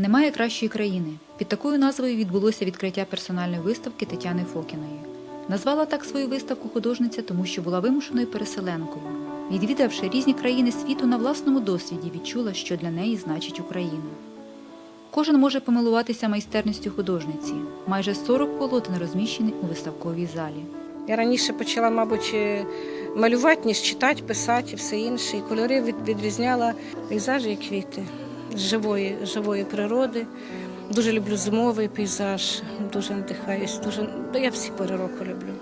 Немає кращої країни. Під такою назвою відбулося відкриття персональної виставки Тетяни Фокіної. Назвала так свою виставку художниця, тому що була вимушеною переселенкою. Відвідавши різні країни світу, на власному досвіді відчула, що для неї значить Україна. Кожен може помилуватися майстерністю художниці. Майже 40 полотен розміщені у виставковій залі. Я раніше почала, мабуть, е, малювати, ніж читати, писати і все інше. І кольори відрізняла пейзажі і квіти живої, живої природи. Дуже люблю зимовий пейзаж, дуже надихаюсь, дуже ну, я всі пори року люблю.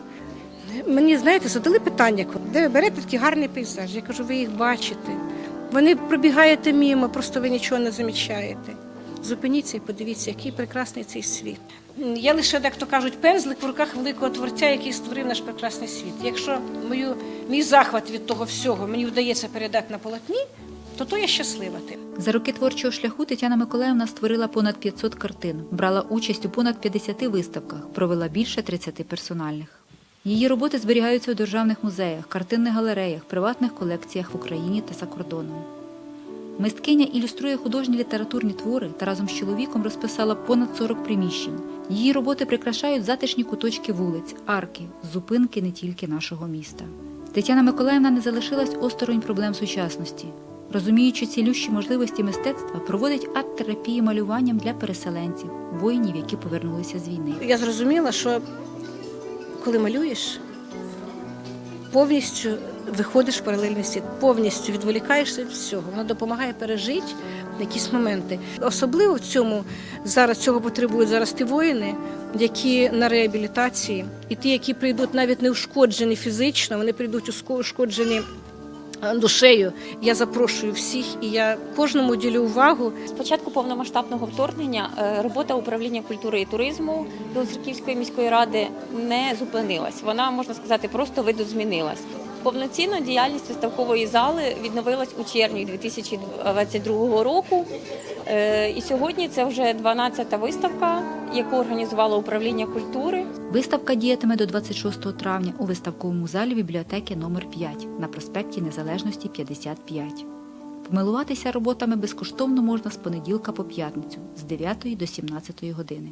Мені, знаєте, задали питання, де ви берете такий гарний пейзаж. Я кажу, ви їх бачите. Вони пробігаєте мимо, просто ви нічого не замічаєте. Зупиніться і подивіться, який прекрасний цей світ. Я лише, як то кажуть, пензлик в руках великого творця, який створив наш прекрасний світ. Якщо мою, мій захват від того всього мені вдається передати на полотні, то то я щаслива тим. За роки творчого шляху Тетяна Миколаївна створила понад 500 картин, брала участь у понад 50 виставках, провела більше 30 персональних. Її роботи зберігаються у державних музеях, картинних галереях, приватних колекціях в Україні та за кордоном. Мисткиня ілюструє художні літературні твори та разом з чоловіком розписала понад 40 приміщень. Її роботи прикрашають затишні куточки вулиць, арки, зупинки не тільки нашого міста. Тетяна Миколаївна не залишилась осторонь проблем сучасності. Розуміючи цілющі можливості мистецтва, проводить арт-терапії малюванням для переселенців, воїнів, які повернулися з війни. Я зрозуміла, що коли малюєш, повністю виходиш в паралельний світ, повністю відволікаєшся від всього. Воно допомагає пережити якісь моменти. Особливо в цьому зараз цього потребують зараз ті воїни, які на реабілітації, і ті, які прийдуть навіть не ушкоджені фізично, вони прийдуть ушкоджені душею. Я запрошую всіх, і я кожному ділю увагу. З початку повномасштабного вторгнення е, робота управління культури і туризму Білоцерківської міської ради не зупинилась. Вона можна сказати просто видозмінилась. Повноцінно діяльність виставкової зали відновилась у червні 2022 року. Е, І сьогодні це вже 12-та виставка, яку організувало управління культури. Виставка діятиме до 26 травня у виставковому залі бібліотеки номер 5 на проспекті Незалежності 55. Помилуватися роботами безкоштовно можна з понеділка по п'ятницю з 9 до 17 години.